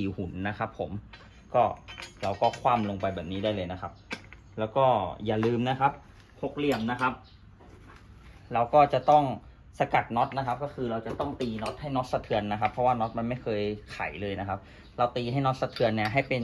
สี่หุ่นนะครับผมก็เราก็คว่ำลงไปแบบนี้ได้เลยนะครับ แล้วก็อย่าลืมนะครับหกเหลี่ยมนะครับ เราก็จะต้องสกัดน็อตนะครับ ก็คือเราจะต้องตีน็อตให้น็อตสะเทือนนะครับ เพราะว่าน็อตมันไม่เคยไขเลยนะครับ เราตีให้น็อตสะเทือนเนี่ยให้เป็น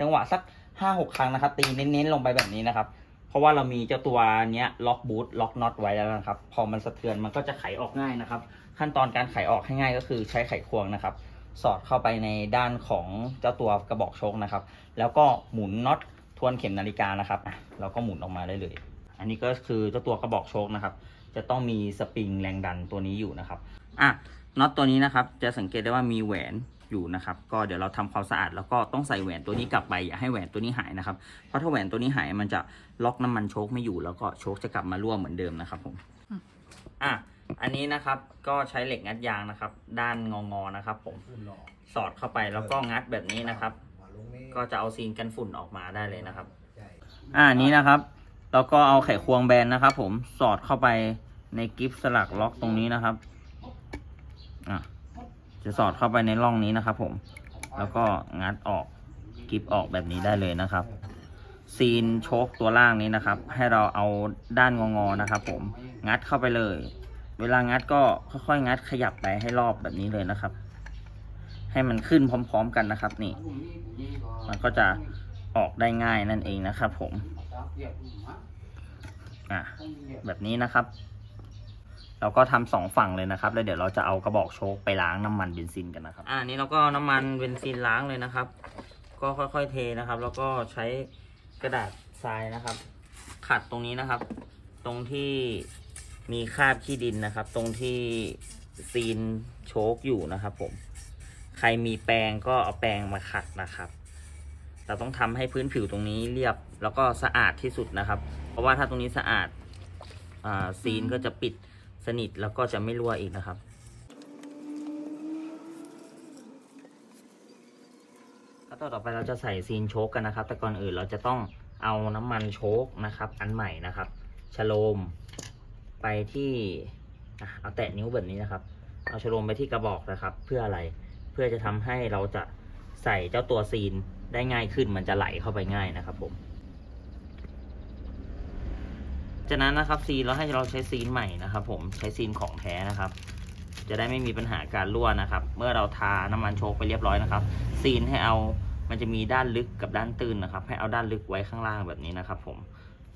จังหวะสักห้าหกครั้งนะครับ ตีเน้นๆลงไปแบบนี้นะครับ เพราะว่าเรามีเจ้าตัวเนี้ยล็อกบูทล็อกน็อตไว้แล้วนะครับ พอมันสะเทือนมันก็จะไขออกง่ายนะครับ ขั้นตอนการไขออกให้ง่ายก็คือใช้ไขควงนะครับ สอดเข้าไปในด้านของเจ้าตัวกระบอกโชคนะครับ แล้วก็หมุนน็อตทวนเข็มนาฬิกานะครับอะเราก็หมุนออกมาได้เลย อันนี้ก็คือเจ้าตัวกระบอกโชคนะครับ จะต้องมีสปริงแรงดันตัวนี้อยู่นะครับอะน็อตตัวนี้นะครับ จะสังเกตได้ว่ามีแหวนอยู่นะครับ ก็เดี๋ยวเราทำความสะอาดแล้วก็ต้องใส่แหวนตัวนี้กลับไปอย่าให้แหวนตัวนี้หายนะครับ เพราะถ้าแหวนตัวนี้หายมันจะล็อกน้ำมันโชคไม่อยู่แล้วก็โชคจะกลับมาร่วมเหมือนเดิมนะครับผมอะ อันนี้นะครับก็ใช้เหล็กงัดยางนะครับ ด้านงองๆนะครับ ผมสอดเข้าไปแล้วก็งัดแบบนี้นะครับ ก็จะเอาซีนกันฝุ่นออกมาได้เลยนะครับ อ่านี้นะครับแล้วก็เอาไขควงแบนนะครับ ผมสอดเข้าไปในกิฟต์สลักล็อกตรงนี้นะครับอะจะสอดเข้าไปในร่องนี้นะครับ ผม แล้วก็งัดออกกิฟต์ออกแบบนี้ได้เลยนะครับ ซีนโชคตัวล่างนี้นะครับ ให้เราเอาด้านงอๆนะครับ ผมงัดเข้าไปเลย เวลางัดก็ค่อยๆงัดขยับไปให้รอบแบบนี้เลยนะครับ ให้มันขึ้นพร้อม ๆ กันนะครับ นี่ มันก็จะออกได้ง่ายนั่นเองนะครับ ผมอะแบบนี้นะครับ เราก็ทำสองฝั่งเลยนะครับ แล้วเดี๋ยวเราจะเอากระบอกโชคไปล้างน้ำมันเบนซินกันนะครับ อ่านี้เราก็น้ำมันเบนซินล้างเลยนะครับ ก็ค่อยๆเทนะครับ แล้วก็ใช้กระดาษทรายนะครับ ขัดตรงนี้นะครับ ตรงที่ มีคราบขี้ดินนะครับ ตรงที่ซีนโชคอยู่นะครับ ผม ใครมีแปรงก็เอาแปรงมาขัดนะครับ เราต้องทำให้พื้นผิวตรงนี้เรียบแล้วก็สะอาดที่สุดนะครับ เพราะว่าถ้าตรงนี้สะอาดอาซีนก็จะปิดสนิทแล้วก็จะไม่รั่วอีกนะครับขั้นตอนต่อไปเราจะใส่ซีนโชคกันนะครับ แต่ก่อนอื่นเราจะต้องเอาน้ำมันโชคนะครับ อันใหม่นะครับชโลม ไปที่เอาแตะนิ้วแบบนี้นะครับ เอาชโลมไปที่กระบอกนะครับ เพื่ออะไรเพื่อจะทำให้เราจะใส่เจ้าตัวซีนได้ง่ายขึ้นมันจะไหลเข้าไปง่ายนะครับผมจากนั้นนะครับซีนเราให้เราใช้ซีนใหม่นะครับ ผมใช้ซีนของแท้นะครับ จะได้ไม่มีปัญหาการรั่วนะครับ เมื่อเราทาน้ำมันโชกไปเรียบร้อยนะครับ ซีนให้เอามันจะมีด้านลึกกับด้านตื้นนะครับ ให้เอาด้านลึกไว้ข้างล่างแบบนี้นะครับ ผม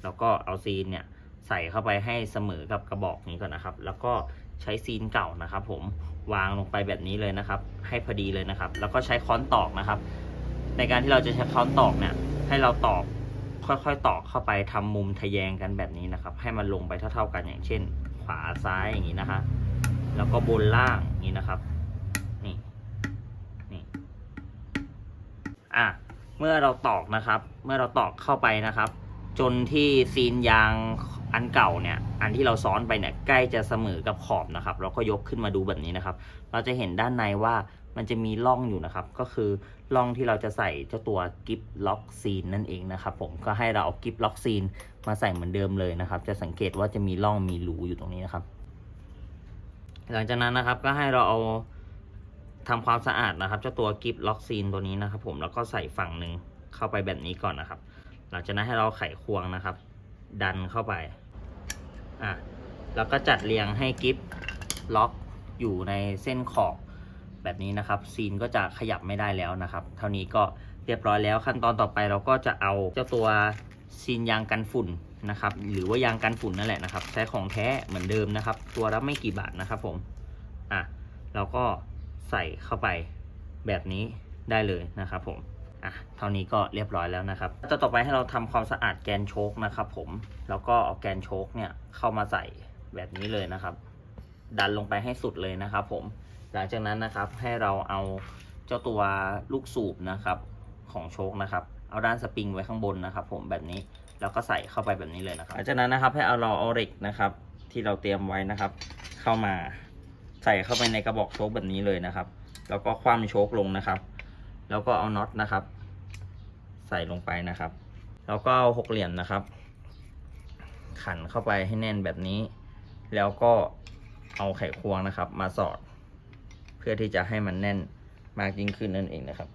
แล้วก็เอาซีนเนี่ย ใส่เข้าไปให้เสมอกับกระบอกนี้ก่อนนะครับ แล้วก็ใช้ซีนเก่านะครับ ผมวางลงไปแบบนี้เลยนะครับ ให้พอดีเลยนะครับ แล้วก็ใช้ค้อนตอกนะครับ ในการที่เราจะใช้ค้อนตอกเนี่ย ให้เราตอกค่อยๆตอกเข้าไปทำมุมทะแยงกันแบบนี้นะครับ ให้มันลงไปเท่าๆกันอย่างเช่น ขวาซ้ายอย่างนี้นะคะ แล้วก็บนล่างอย่างนี้นะครับนี่นี่อะเมื่อเราตอกนะครับ เมื่อเราตอกเข้าไปนะครับ จนที่ซีนยาง อันเก่าเนี่ยอันที่เราซ้อนไปเนี่ยใกล้จะเสมอกับขอบนะครับ เราก็ยกขึ้นมาดูแบบนี้นะครับ เราจะเห็นด้านในว่ามันจะมีร่องอยู่นะครับ ก็คือร่องที่เราจะใส่เจ้าตัวกิฟล็อกซีนนั่นเองนะครับผมก็ให้เราเอากิฟล็อกซีนมาใส่เหมือนเดิมเลยนะครับ จะสังเกตว่าจะมีร่องมีรูอยู่ตรงนี้นะครับ หลังจากนั้นนะครับก็ให้เราเอาทำความสะอาดนะครับ เจ้าตัวกิฟล็อกซีนตัวนี้นะครับ ผมแล้วก็ใส่ฝั่งหนึ่งเข้าไปแบบนี้ก่อนนะครับ หลังจากนั้นให้เราไขควงนะครับ ดันเข้าไป อะแล้วก็จัดเรียงให้กิฟล็อกอยู่ในเส้นขอบแบบนี้นะครับ ซีนก็จะขยับไม่ได้แล้วนะครับ เท่านี้ก็เรียบร้อยแล้วขั้นตอนต่อไปเราก็จะเอาเจ้าตัวซีนยางกันฝุ่นนะครับ หรือว่ายางกันฝุ่นนั่นแหละนะครับ ใช้ของแท้เหมือนเดิมนะครับ ตัวละไม่กี่บาทนะครับผมอะเราก็ใส่เข้าไปแบบนี้ได้เลยนะครับผม อะเท่านี้ก็เรียบร้อยแล้วนะครับต่อต่อไปให้เราทำความสะอาดแกนโชคนะครับ ผมแล้วก็เอาแกนโชคเนี่ยเข้ามาใส่แบบนี้เลยนะครับ ดันลงไปให้สุดเลยนะครับ ผมหลังจากนั้นนะครับให้เราเอาเจ้าตัวลูกสูบนะครับของโชคนะครับ เอาด้านสปริงไว้ข้างบนนะครับ ผมแบบนี้แล้วก็ใส่เข้าไปแบบนี้เลยนะครับหลังจากนั้นนะครับให้เอาเราเอาเหล็กนะครับ ที่เราเตรียมไว้นะครับ เข้ามาใส่เข้าไปในกระบอกโชคแบบนี้เลยนะครับ แล้วก็คว่ำโชคลงนะครับ แล้วก็เอาน็อตนะครับ ใส่ลงไปนะครับ แล้วก็เอาหกเหลี่ยมนะครับ ขันเข้าไปให้แน่นแบบนี้ แล้วก็เอาไขควงนะครับ มาสอด เพื่อที่จะให้มันแน่นมากยิ่งขึ้นนั่นเองนะครับ